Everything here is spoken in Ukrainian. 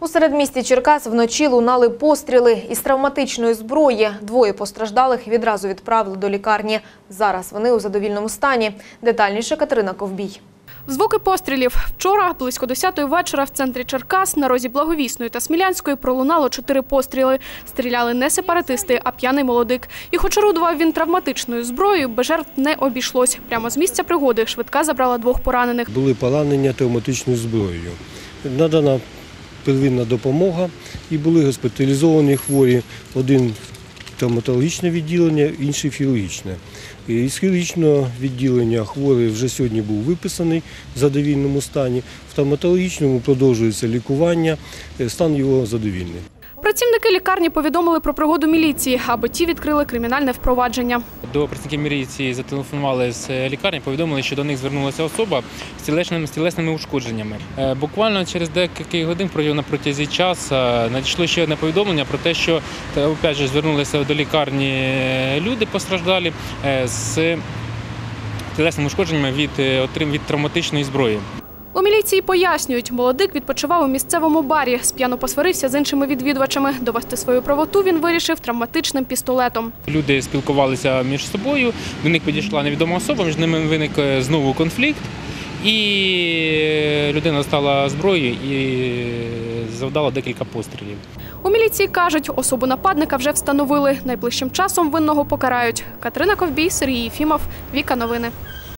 У середмісті Черкас вночі лунали постріли із травматичної зброї. Двоє постраждалих відразу відправили до лікарні. Зараз вони у задовільному стані. Детальніше Катерина Ковбій. Звуки пострілів. Вчора, близько 10-ї вечора, в центрі Черкас, на розі Благовісної та Смілянської пролунало чотири постріли. Стріляли не сепаратисти, а п'яний молодик. І хоч орудував він травматичною зброєю, без жертв не обійшлось. Прямо з місця пригоди швидка забрала двох поранених. Були поранення травматичною зброєю. Надана первинна допомога і були госпіталізовані хворі. Один травматологічне відділення, інший хірургічне. І Із хірургічного відділення хворий вже сьогодні був виписаний в задовільному стані. В травматологічному продовжується лікування, е, стан його задовільний. Працівники лікарні повідомили про пригоду міліції, аби ті відкрили кримінальне впровадження. До працівників міліції зателефонували з е, лікарні, повідомили, що до них звернулася особа з тілесними, з тілесними ушкодженнями. Е, Буквально через декілька годин на протязі часу е, надійшло ще одне повідомлення про те, що опять же, звернулися до лікарні люди постраждалі з тілесними ушкодженнями від, від травматичної зброї. У міліції пояснюють, молодик відпочивав у місцевому барі, сп'яно посварився з іншими відвідувачами. Довести свою правоту він вирішив травматичним пістолетом. Люди спілкувалися між собою, до них підійшла невідома особа, між ними виник е, знову конфлікт, і людина стала зброєю і завдала декілька пострілів. У міліції кажуть, особу нападника вже встановили. Найближчим часом винного покарають. Катерина Ковбій, Сергій Єфімов, Віка Новини.